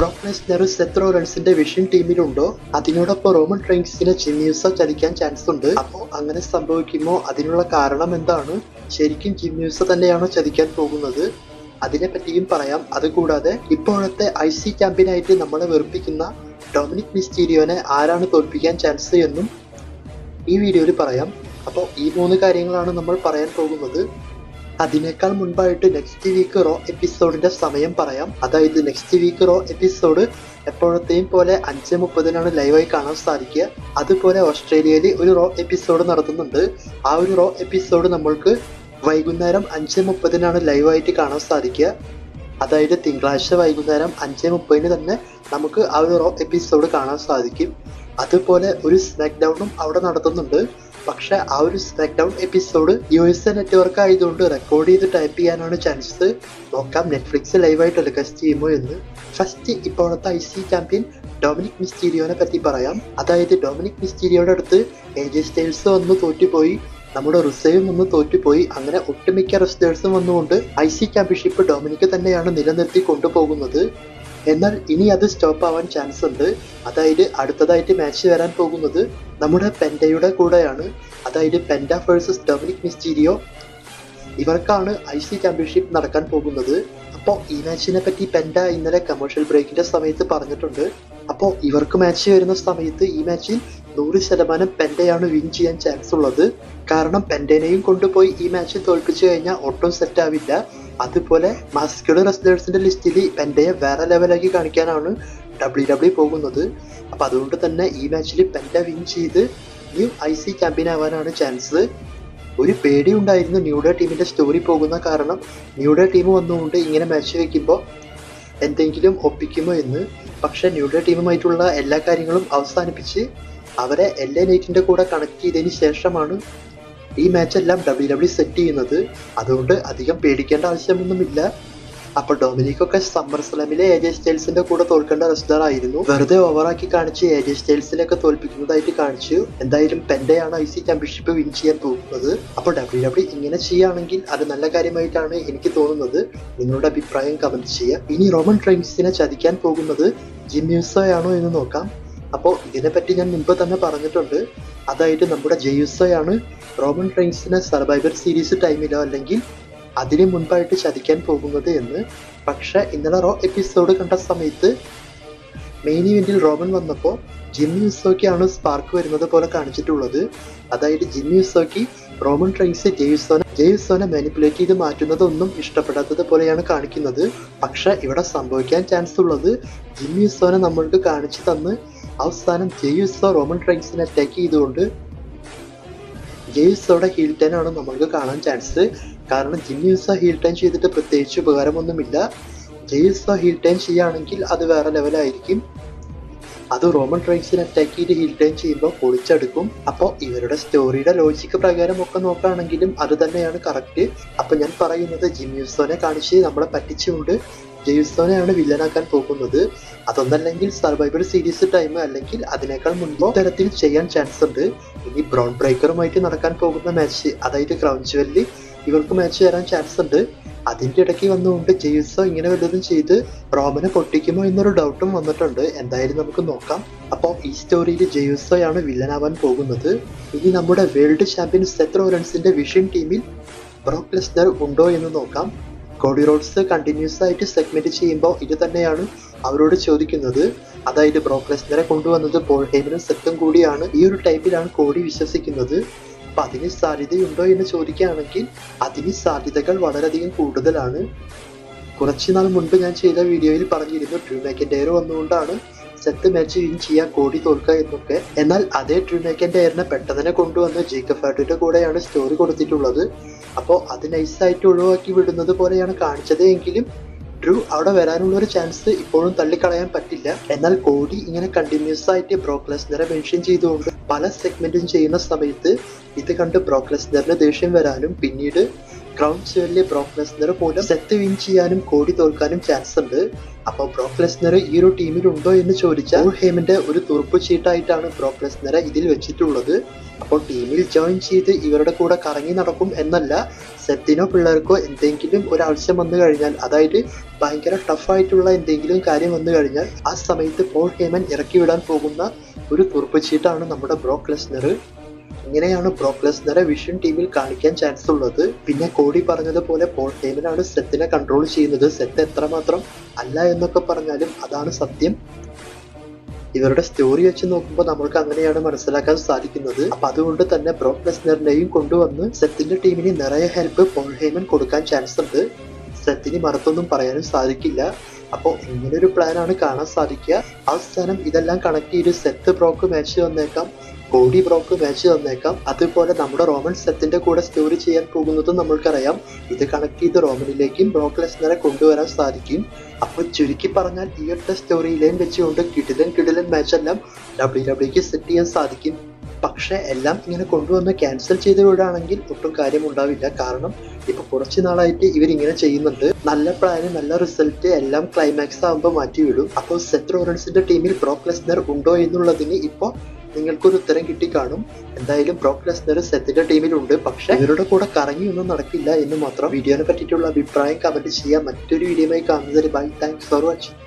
ബ്രോക്ക് സെത്രോ റൺസിന്റെ വിഷൻ ടീമിലുണ്ടോ അതിനോടൊപ്പം റോമൻ ട്രെയിൻസിനെ ജിമ്യൂസ ചലിക്കാൻ ചാൻസ് ഉണ്ട്. അപ്പോൾ അങ്ങനെ സംഭവിക്കുമോ? അതിനുള്ള കാരണം എന്താണ്? ശരിക്കും ജിമ്യൂസ തന്നെയാണോ ചതിക്കാൻ പോകുന്നത്? അതിനെ പറ്റിയും പറയാം. അതുകൂടാതെ ഇപ്പോഴത്തെ ഐ സി ചാമ്പ്യനായിട്ട് നമ്മളെ വെറുപ്പിക്കുന്ന ഡൊമിനിക് മിസ്റ്റീരിയോനെ ആരാണ് തോൽപ്പിക്കാൻ ചാൻസ് എന്നും ഈ വീഡിയോയിൽ പറയാം. അപ്പോൾ ഈ മൂന്ന് കാര്യങ്ങളാണ് നമ്മൾ പറയാൻ പോകുന്നത്. അതിനേക്കാൾ മുൻപായിട്ട് നെക്സ്റ്റ് വീക്ക് റോ എപ്പിസോഡിന്റെ സമയം പറയാം. അതായത് നെക്സ്റ്റ് വീക്ക് റോ എപ്പിസോഡ് എപ്പോഴത്തെയും പോലെ അഞ്ച് മുപ്പതിനാണ് ലൈവായി കാണാൻ സാധിക്കുക. അതുപോലെ ഓസ്ട്രേലിയയിൽ ഒരു റോ എപ്പിസോഡ് നടത്തുന്നുണ്ട്. ആ ഒരു റോ എപ്പിസോഡ് നമ്മൾക്ക് വൈകുന്നേരം അഞ്ച് മുപ്പതിനാണ് ലൈവായിട്ട് കാണാൻ സാധിക്കുക. അതായത് തിങ്കളാഴ്ച വൈകുന്നേരം അഞ്ച് മുപ്പതിന് തന്നെ നമുക്ക് ആ ഒരു റോ എപ്പിസോഡ് കാണാൻ സാധിക്കും. അതുപോലെ ഒരു സ്മാക്ക് ഡൗണും അവിടെ നടത്തുന്നുണ്ട്. പക്ഷെ ആ ഒരു smack episode U S A network ആയതുകൊണ്ട് റെക്കോർഡ് ചെയ്ത് ടൈപ്പ് ചെയ്യാനാണ് ചാൻസസ് നോക്കാം നെറ്റ്ഫ്ലിക്സ് ലൈവായിട്ട് ടെലികാസ്റ്റ് ചെയ്യുമോ എന്ന്. ഫസ്റ്റ് ഇപ്പോഴത്തെ ഐ സി ചാമ്പ്യൻ ഡൊമിനിക് മിസ്റ്റീരിയോനെ പറ്റി പറയാം. അതായത് ഡൊമിനിക് മിസ്റ്റീരിയോയുടെ അടുത്ത് ഏജ് സ്റ്റൈൽസ് വന്ന് തോറ്റുപോയി. നമ്മുടെ റിസേവും ഒന്ന് തോറ്റുപോയി. അങ്ങനെ ഒട്ടുമിക്ക റെസ്റ്റേഴ്സും വന്നുകൊണ്ട് ഐ സി ചാമ്പ്യൻഷിപ്പ് ഡൊമിനിക്ക് തന്നെയാണ് നിലനിർത്തി കൊണ്ടുപോകുന്നത്. എന്നാൽ ഇനി അത് സ്റ്റോപ്പ് ആവാൻ ചാൻസ് ഉണ്ട്. അതായത് അടുത്തതായിട്ട് മാച്ച് വരാൻ പോകുന്നത് നമ്മുടെ പെൻഡയുടെ കൂടെയാണ്. അതായത് പെൻഡ വേഴ്സസ് ഡൊമിനിക് മിസ്റ്റീരിയോ. ഇവർക്കാണ് ഐ സി ചാമ്പ്യൻഷിപ്പ് നടക്കാൻ പോകുന്നത്. അപ്പോൾ ഈ മാച്ചിനെ പറ്റി പെൻഡ ഇന്നലെ കമേഴ്ഷ്യൽ ബ്രേക്കിന്റെ സമയത്ത് പറഞ്ഞിട്ടുണ്ട്. അപ്പോൾ ഇവർക്ക് മാച്ച് വരുന്ന സമയത്ത് ഈ മാച്ചിൽ നൂറ് ശതമാനം പെൻഡയാണ് വിൻ ചെയ്യാൻ ചാൻസ് ഉള്ളത്. കാരണം പെൻഡേനെയും കൊണ്ടുപോയി ഈ മാച്ചിൽ തോൽപ്പിച്ചു കഴിഞ്ഞാൽ ഒട്ടും സെറ്റ് ആവില്ല. അതുപോലെ മസ്കുലർ റെസ്ലേഴ്സിന്റെ ലിസ്റ്റിൽ പെൻഡയെ വേറെ ലെവലാക്കി കാണിക്കാനാണ് ഡബ്ല്യു ഡബ്ല്യു പോകുന്നത്. അപ്പൊ അതുകൊണ്ട് തന്നെ ഈ മാച്ചിൽ പെൻഡ വിൻ ചെയ്ത് ന്യൂ ഐ സി ചാമ്പ്യൻ ആവാനാണ് ചാൻസ് ഒരു പേടി ഉണ്ടായിരുന്നു ന്യൂഡേ ടീമിന്റെ സ്റ്റോറി പോകുന്ന കാരണം. ന്യൂഡേ ടീം വന്നുകൊണ്ട് ഇങ്ങനെ മാച്ച് വെക്കുമ്പോൾ എന്തെങ്കിലും ഒപ്പിക്കുമോ എന്ന്. പക്ഷെ ന്യൂഡേ ടീമുമായിട്ടുള്ള എല്ലാ കാര്യങ്ങളും അവസാനിപ്പിച്ച് അവരെ എൽ എ നൈറ്റിന്റെ കൂടെ കണക്ട് ചെയ്തതിന് ശേഷമാണ് ഈ മാച്ച് എല്ലാം ഡബ്ല്യു ഡബ്ല്യു സെറ്റ് ചെയ്യുന്നത്. അതുകൊണ്ട് അധികം പേടിക്കേണ്ട ആവശ്യമൊന്നുമില്ല. അപ്പൊ ഡൊമിനിക്കൊക്കെ സമ്മർ സ്ലാമിലെ എ ജെ സ്റ്റൈൽസിന്റെ കൂടെ തോൽക്കേണ്ട റെസ്ലർ ആയിരുന്നു. വെറുതെ ഓവറാക്കി കാണിച്ച് എ ജെ സ്റ്റൈൽസിലൊക്കെ തോൽപ്പിക്കുന്നതായിട്ട് കാണിച്ചു. എന്തായാലും പെൻഡയാണ് ഐ സി ചാമ്പ്യൻഷിപ്പ് വിൻ ചെയ്യാൻ പോകുന്നത്. അപ്പോൾ ഡബ്ല്യു ഡബ്ല്യു ഇങ്ങനെ ചെയ്യുകയാണെങ്കിൽ അത് നല്ല കാര്യമായിട്ടാണ് എനിക്ക് തോന്നുന്നത്. നിങ്ങളുടെ അഭിപ്രായം കമന്റ് ചെയ്യുക. ഇനി റോമൻ ട്രെയിൻസിനെ ചതിക്കാൻ പോകുന്നത് ജിമ്യൂസോയാണോ എന്ന് നോക്കാം. അപ്പോൾ ഇതിനെപ്പറ്റി ഞാൻ മുൻപ് തന്നെ പറഞ്ഞിട്ടുണ്ട്. അതായത് നമ്മുടെ ജെയുസോയാണ് റോമൻ ട്രെയിൻസിനെ സർവൈവർ സീരീസ് ടൈമിലോ അല്ലെങ്കിൽ അതിനു മുൻപായിട്ട് ചതിക്കാൻ പോകുന്നത് എന്ന്. പക്ഷെ ഇന്നലെ റോ എപ്പിസോഡ് കണ്ട സമയത്ത് മെയിൻ ഇവന്റിൽ റോമൻ വന്നപ്പോൾ ജിമ്മി ഉസോക്കിയാണ് സ്പാർക്ക് വരുന്നത് പോലെ കാണിച്ചിട്ടുള്ളത്. അതായത് ജിമ്മി ഉസോക്കി റോമൻ ട്രെയിൻസ് ജെയ്സോനെ ജെയ്സോനെ മാനിപ്പുലേറ്റ് ചെയ്ത് മാറ്റുന്നതൊന്നും ഇഷ്ടപ്പെടാത്തത് പോലെയാണ് കാണിക്കുന്നത്. പക്ഷെ ഇവിടെ സംഭവിക്കാൻ ചാൻസ് ഉള്ളത് ജിമ്മി ഉസോനെ നമ്മൾക്ക് കാണിച്ചു തന്ന് അവസാനം ജെയ്സോ റോമൻ ട്രൈൻസിനെ അറ്റാക്ക് ചെയ്തുകൊണ്ട് ജെയ്സോടെ ഹീൽ ടൈൻ ആണ് നമ്മൾക്ക് കാണാൻ ചാൻസ് കാരണം ജിന്യൂസ ഹീൽ ടൈൻ ചെയ്തിട്ട് പ്രത്യേകിച്ച് ഉപകാരമൊന്നുമില്ല. ജെയ്സോ ഹീൽ ടൈൻ ചെയ്യുകയാണെങ്കിൽ അത് വേറെ ലെവലായിരിക്കും അത് റോമൻ ട്രൈൻസിനെ അറ്റാക്ക് ചെയ്ത് ഹീൽ ടൈൻ ചെയ്യുമ്പോൾ പൊളിച്ചെടുക്കും. അപ്പോൾ ഇവരുടെ സ്റ്റോറിയുടെ ലോജിക്ക് പ്രകാരം ഒക്കെ നോക്കുകയാണെങ്കിലും അത് തന്നെയാണ് കറക്റ്റ് അപ്പോൾ ഞാൻ പറയുന്നത് ജിമ്യൂസോനെ കാണിച്ച് നമ്മളെ പറ്റിച്ചുകൊണ്ട് ജെയ്സോനെയാണ് വില്ലനാക്കാൻ പോകുന്നത്. അതൊന്നല്ലെങ്കിൽ സർവൈവർ സീരീസ് ടൈം അല്ലെങ്കിൽ അതിനേക്കാൾ മുൻപോ തരത്തിൽ ചെയ്യാൻ ചാൻസ് ഉണ്ട്. ഇനി ബ്രൗൺ ബ്രേക്കറുമായിട്ട് നടക്കാൻ പോകുന്ന മാച്ച് അതായത് ക്രൗൺ ജുവലിൽ ഇവർക്ക് മാച്ച് വരാൻ ചാൻസ് ഉണ്ട്. അതിന്റെ ഇടയ്ക്ക് വന്നുകൊണ്ട് ജെയ്സോ ഇങ്ങനെ വല്ലതും ചെയ്ത് റോമനെ പൊട്ടിക്കുമോ എന്നൊരു ഡൗട്ടും വന്നിട്ടുണ്ട്. എന്തായാലും നമുക്ക് നോക്കാം. അപ്പോൾ ഈ സ്റ്റോറിയിൽ ജെയ്സോയാണ് വില്ലനാവാൻ പോകുന്നത്. ഇനി നമ്മുടെ വേൾഡ് ചാമ്പ്യൻ സെത്രോ റൺസിന്റെ വിഷൻ ടീമിൽ ബ്രോക്ക് ഉണ്ടോ എന്ന് നോക്കാം. കോഡി റോഡ്സ് കണ്ടിന്യൂസ് ആയിട്ട് സെഗ്മെന്റ് ചെയ്യുമ്പോൾ ഇത് തന്നെയാണ് അവരോട് ചോദിക്കുന്നത്. അതായത് ബ്രോക്ക് ലെസ്നറെ കൊണ്ടുവന്നത് പോൾ ഹേമനും സെറ്റും കൂടിയാണ്. ഈ ഒരു ടൈപ്പിലാണ് കോടി വിശ്വസിക്കുന്നത്. അപ്പൊ അതിന് സാധ്യതയുണ്ടോ എന്ന് ചോദിക്കുകയാണെങ്കിൽ അതിന് സാധ്യതകൾ വളരെയധികം കൂടുതലാണ്. കുറച്ചുനാൾ മുൻപ് ഞാൻ ചെയ്ത വീഡിയോയിൽ പറഞ്ഞിരുന്നു ഡ്രൂ ഏറെ വന്നുകൊണ്ടാണ് സെത്ത് മാച്ച് വിൻ ചെയ്യാൻ കോടി തോൽക്കുക എന്നൊക്കെ. എന്നാൽ അതേ ഡ്രൂ ആയിരുന്ന പെട്ടെന്നെ കൊണ്ടുവന്ന് ജേക്കബ് ഫാട്ടിന്റെ കൂടെയാണ് സ്റ്റോറി കൊടുത്തിട്ടുള്ളത്. അപ്പോൾ അത് നൈസായിട്ട് ഒഴിവാക്കി വിടുന്നത് പോലെയാണ് കാണിച്ചത് എങ്കിലും ഡ്രൂ അവിടെ വരാനുള്ള ഒരു ചാൻസ് ഇപ്പോഴും തള്ളിക്കളയാൻ പറ്റില്ല. എന്നാൽ കോടി ഇങ്ങനെ കണ്ടിന്യൂസ് ആയിട്ട് ബ്രോക്ലെസ്നറെ മെൻഷൻ ചെയ്തുകൊണ്ട് പല സെഗ്മെന്റും ചെയ്യുന്ന സമയത്ത് ഇത് കണ്ട് ബ്രോക്ലെസ്നറിന് ദേഷ്യം വരാനും പിന്നീട് ക്രൗൺ ജുവലിലെ ബ്രോക്ക് ലെസ്നർ മൂലം സെത്ത് വിൻ ചെയ്യാനും കോടി തോൽക്കാനും ചാൻസ് ഉണ്ട്. അപ്പൊ ബ്രോക്ക് ലെസ്നർ ഈ ഒരു ടീമിൽ ഉണ്ടോ എന്ന് ചോദിച്ചാൽ ഹേമിന്റെ ഒരു തുറുപ്പ് ചീട്ടായിട്ടാണ് ബ്രോക്ക് ഇതിൽ വെച്ചിട്ടുള്ളത്. അപ്പോൾ ടീമിൽ ജോയിൻ ചെയ്ത് ഇവരുടെ കൂടെ കറങ്ങി നടക്കും എന്നല്ല സെത്തിനോ പിള്ളേർക്കോ എന്തെങ്കിലും ഒരു വന്നു കഴിഞ്ഞാൽ അതായത് ഭയങ്കര ടഫായിട്ടുള്ള എന്തെങ്കിലും കാര്യം വന്നു കഴിഞ്ഞാൽ ആ സമയത്ത് പോൾ ഹേമൻ ഇറക്കി വിടാൻ പോകുന്ന ഒരു തുറപ്പ് ചീട്ടാണ് നമ്മുടെ ബ്രോക്ക് ലെസ്നർ ഇങ്ങനെയാണ് ബ്രോക്ക് ലെസ്നറെ വിഷൻ ടീമിൽ കാണിക്കാൻ ചാൻസ് ഉള്ളത്. പിന്നെ കോടി പറഞ്ഞതുപോലെ പോൾ ഹേമനാണ് സെത്തിനെ കൺട്രോൾ ചെയ്യുന്നത്. സെത്ത് എത്രമാത്രം അല്ല എന്നൊക്കെ പറഞ്ഞാലും അതാണ് സത്യം. ഇവരുടെ സ്റ്റോറി വെച്ച് നോക്കുമ്പോൾ നമ്മൾക്ക് അങ്ങനെയാണ് മനസ്സിലാക്കാൻ സാധിക്കുന്നത്. അപ്പൊ അതുകൊണ്ട് തന്നെ ബ്രോക്ക് കൊണ്ടുവന്ന് സെത്തിന്റെ ടീമിന് നിറയെ ഹെൽപ്പ് പോൾ ഹേമൻ കൊടുക്കാൻ ചാൻസ് ഉണ്ട്. സെത്തിന് മറത്തൊന്നും പറയാനും സാധിക്കില്ല. അപ്പോൾ ഇങ്ങനൊരു പ്ലാനാണ് കാണാൻ സാധിക്കുക. അവസാനം ഇതെല്ലാം കണക്ട് ചെയ്ത് സെത്ത് ബ്രോക്ക് മാച്ച് വന്നേക്കാം. കോടി ബ്രോക്ക് മാച്ച് തന്നേക്കാം. അതുപോലെ നമ്മുടെ റോമൻ സെത്തിന്റെ കൂടെ സ്റ്റോറി ചെയ്യാൻ പോകുന്നതും നമ്മൾക്കറിയാം. ഇത് കണക്ട് ചെയ്ത് റോമനിലേക്കും ബ്രോക്ക് ലെസ്നറെ കൊണ്ടുവരാൻ സാധിക്കും. അപ്പോൾ ചുരുക്കി പറഞ്ഞാൽ ഈ ഒറ്റ സ്റ്റോറി ലൈൻ വെച്ചുകൊണ്ട് കിടിലൻ കിടിലൻ മാച്ചെല്ലാം ഡബ്ല്യു ഡബ്ല്യുക്ക് സെറ്റ് ചെയ്യാൻ സാധിക്കും. പക്ഷേ എല്ലാം ഇങ്ങനെ കൊണ്ടുവന്ന് ക്യാൻസൽ ചെയ്ത് വിടുകയാണെങ്കിൽ ഒട്ടും കാര്യമുണ്ടാവില്ല കാരണം ഇപ്പൊ കുറച്ച് നാളായിട്ട് ഇവർ ഇങ്ങനെ ചെയ്യുന്നുണ്ട്. നല്ല പ്ലാന് നല്ല റിസൾട്ട് എല്ലാം ക്ലൈമാക്സ് ആകുമ്പോൾ മാറ്റിവിടും. അപ്പോൾ സെറ്റ് റോറൻസിന്റെ ടീമിൽ ബ്രോക്ക് ലെസ്നർ ഉണ്ടോ എന്നുള്ളതിന് ഇപ്പോൾ നിങ്ങൾക്കൊരു ഉത്തരം കിട്ടി കാണും എന്തായാലും ബ്രോക്ക് ലെസ്നർ സെത്തിന്റെ ടീമിലുണ്ട്. പക്ഷെ ഇവരുടെ കൂടെ കറങ്ങി ഒന്നും നടക്കില്ല എന്ന് മാത്രം വീഡിയോനെ പറ്റിയിട്ടുള്ള അഭിപ്രായം കമന്റ് ചെയ്യാം. മറ്റൊരു വീഡിയോയുമായി കാണുന്നതിന് ബൈ താങ്ക്സ് ഫോർ വാച്ചിങ്